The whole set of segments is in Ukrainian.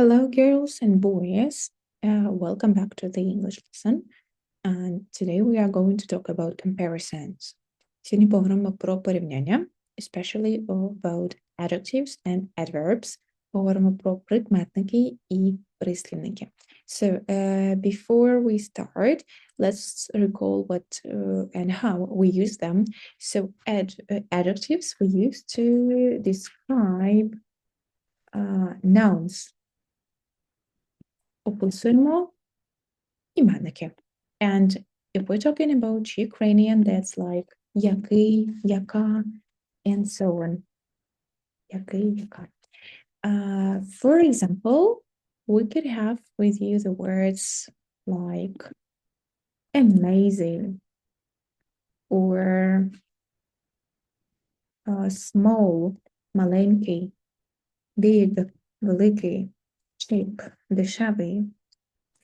Hello, girls and boys. Uh, welcome back to the English lesson. And today we are going to talk about comparisons. Сьогодні поговоримо про порівняння, especially about adjectives and adverbs. Поговоримо про прикметники і прислівники. So, uh, before we start, let's recall what uh, and how we use them. So, ad uh, adjectives we use to describe uh, nouns. описуємо іменники. And if we're talking about Ukrainian, that's like який, яка, and so on. Який, яка. Uh, for example, we could have with you the words like amazing or uh, small, маленький, big, великий, Cheap, дешевий,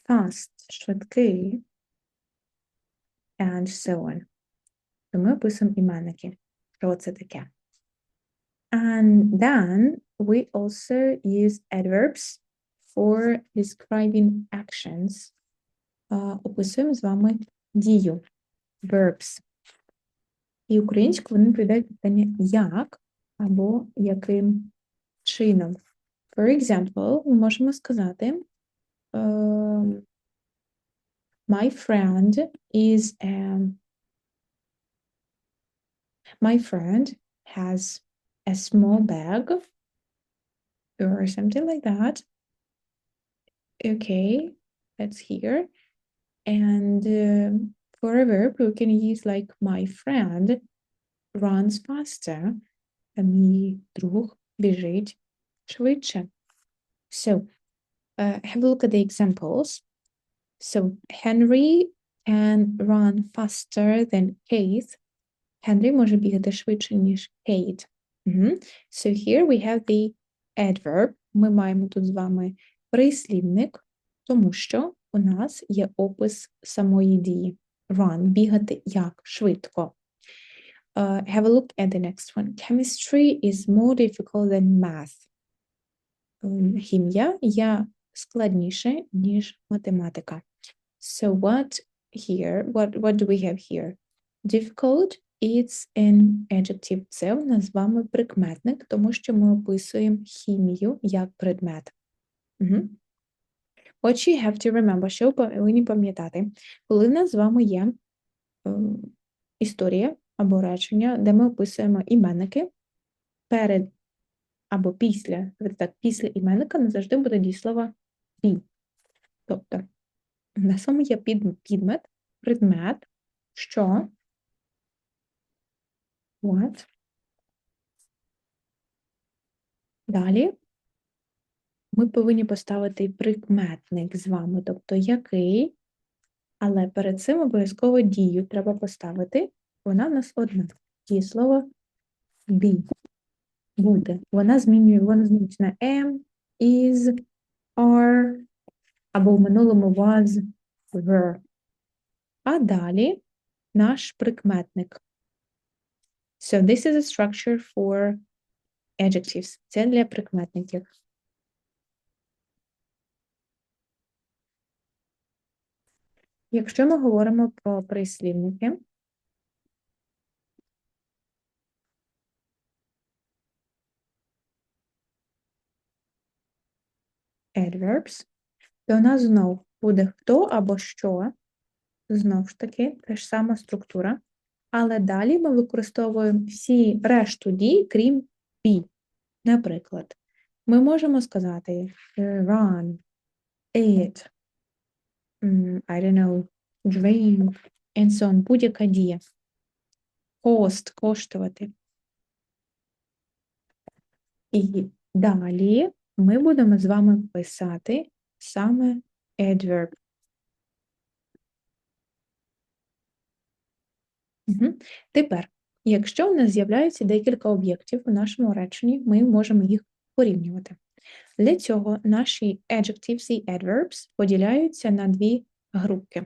fast, швидкий, and so on. То ми описуємо іменники. Що це таке? And then we also use adverbs for describing actions. Uh, описуємо з вами дію. Verbs. І українською вони відповідають питання як або яким чином. For example, ми можемо сказати um, My friend is um, My friend has a small bag or something like that. Okay, that's here. And um, for a verb, we can use like my friend runs faster. Мій друг біжить швидше. So, uh, have a look at the examples. So, Henry can run faster than Keith. Henry може бігати швидше, ніж Kate. Мгм. So, here we have the adverb. Ми маємо тут з вами прислівник, тому що у нас є опис самої дії. Run – бігати як швидко. Uh, have a look at the next one. Chemistry is more difficult than math. Ем, Хімія є складніше, ніж математика. So what here, what, what do we have here? Difficult it's an adjective. Це у нас з вами прикметник, тому що ми описуємо хімію як предмет. Угу. What you have to remember, що ви повинні пам'ятати, коли в нас з вами є ем, історія або речення, де ми описуємо іменники, перед або після, так, після іменника не завжди буде дієслово be. Тобто, на самому є під, підмет, предмет, що, what. Далі ми повинні поставити прикметник з вами, тобто який, але перед цим обов'язково дію треба поставити. Вона в нас одна. Дієслово be буде. Вона змінює, вона змінюється на am, is, are, або в минулому was, were. А далі наш прикметник. So this is a structure for adjectives. Це для прикметників. Якщо ми говоримо про прислівники, adverbs, то у нас знов буде хто або що, знов ж таки, та ж сама структура. Але далі ми використовуємо всі решту дій, крім be. Наприклад, ми можемо сказати run, eat, I don't know, drink, and so on, будь-яка дія. Cost, коштувати. І далі ми будемо з вами писати саме adverb. Угу. Тепер, якщо у нас з'являється декілька об'єктів у нашому реченні, ми можемо їх порівнювати. Для цього наші adjectives і adverbs поділяються на дві групки.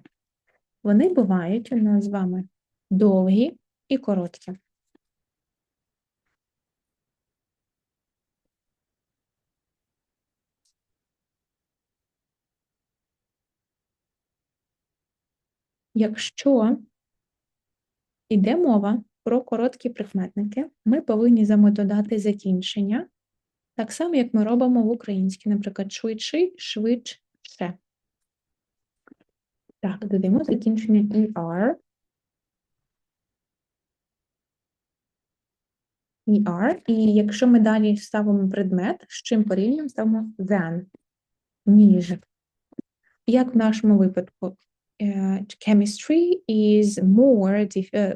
Вони бувають у нас з вами довгі і короткі. Якщо йде мова про короткі прикметники, ми повинні за додати закінчення, так само, як ми робимо в українській, наприклад, швидший, швидше. Так, додаємо закінчення ER. ER. І якщо ми далі ставимо предмет, з чим порівнюємо, ставимо than, ніж. Як в нашому випадку, chemistry is more,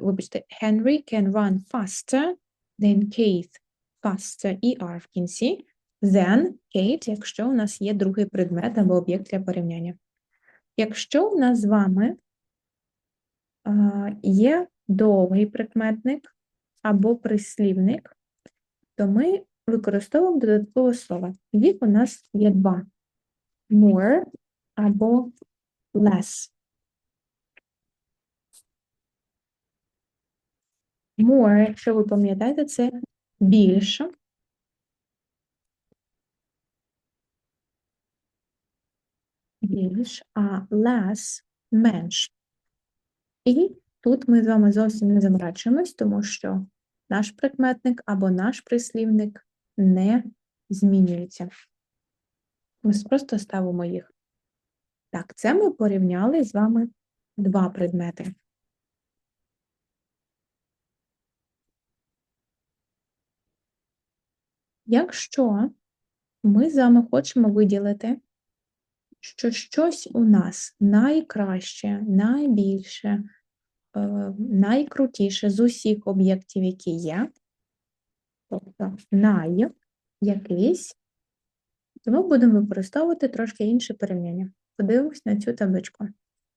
вибачте, Henry can run faster than Keith. Faster, ER в кінці, than Kate, якщо у нас є другий предмет або об'єкт для порівняння. Якщо у нас з вами є довгий прикметник або прислівник, то ми використовуємо додаткове слово. Їх у нас є два: more або less. More, якщо ви пам'ятаєте, це більше. Більш, а less менш. І тут ми з вами зовсім не замрачуємось, тому що наш прикметник або наш прислівник не змінюється. Ми просто ставимо їх. Так, це ми порівняли з вами два предмети. Якщо ми з вами хочемо виділити, що щось у нас найкраще, найбільше, е, найкрутіше з усіх об'єктів, які є, тобто най якийсь, то ми будемо використовувати трошки інше порівняння. Подивимось на цю табличку.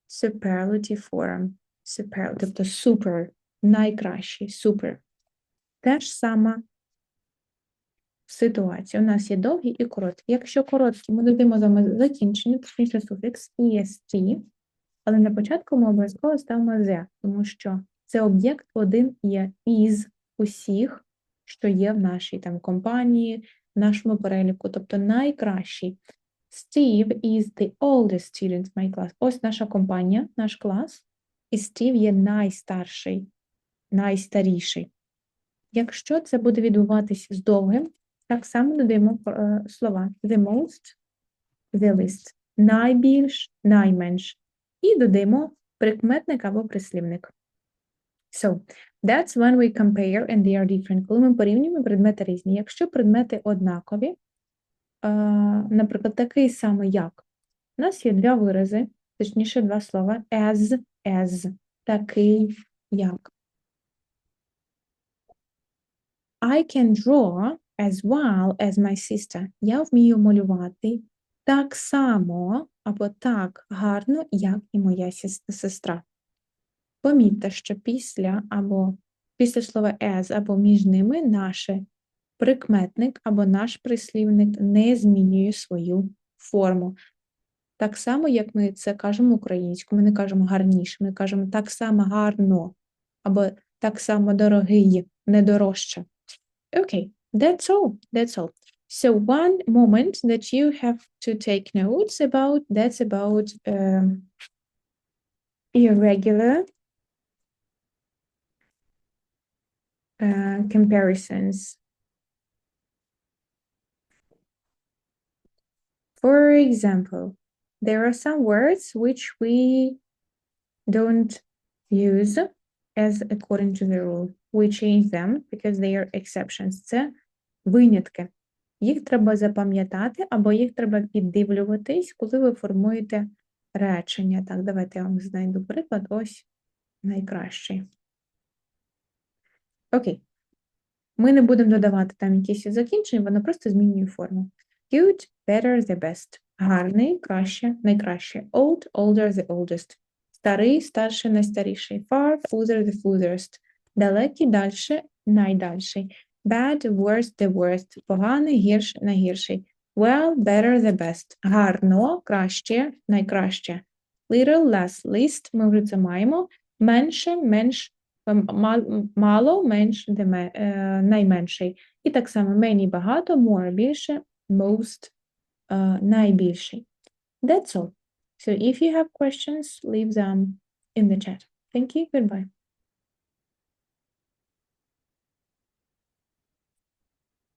Superlative form. Super, тобто super, найкращий, super. Те ж саме ситуація. У нас є довгі і короткі. Якщо короткі, ми додаємо з закінчення, після суфікс est, але на початку ми обов'язково ставимо the, тому що це об'єкт один є із усіх, що є в нашій там компанії, в нашому переліку, тобто найкращий. Steve is the oldest student in my class. Ось наша компанія, наш клас, і Стів є найстарший, найстаріший. Якщо це буде відбуватися з довгим, так само додаємо е, слова the most, the least, найбільш, найменш. І додаємо прикметник або прислівник. So, that's when we compare and they are different. Коли ми порівнюємо предмети різні. Якщо предмети однакові, наприклад, такий самий як. У нас є два вирази, точніше, два слова as, as, такий як. I can draw as well as my sister. Я вмію малювати так само або так гарно, як і моя сестра. Помітьте, що після або після слова as або між ними наше прикметник або наш прислівник не змінює свою форму. Так само, як ми це кажемо українською, ми не кажемо гарніше, ми кажемо так само гарно, або так само дорогий, не дорожче. Окей. That's all. That's all. So one moment that you have to take notes about, that's about um, irregular uh, comparisons. For example, there are some words which we don't use as according to the rule. We change them because they are exceptions. Винятки. Їх треба запам'ятати або їх треба піддивлюватись, коли ви формуєте речення. Так, давайте я вам знайду приклад. Ось найкращий. Окей. Ми не будемо додавати там якісь закінчення, воно просто змінює форму. Good, better, the best. Гарний, краще, найкраще. Old, older, the oldest. Старий, старший, найстаріший. Far, further, the furthest. Далекий, дальше, найдальший. Bad, worst, the worst. Поганий, гірш, найгірший. Well, better, the best. Гарно, краще, найкраще. Little, less, least. Ми вже це маємо. Менше, менш, мало, менш, найменший. І так само many, багато, more, більше, most uh, найбільший. That's all. So if you have questions, leave them in the chat. Thank you. Goodbye.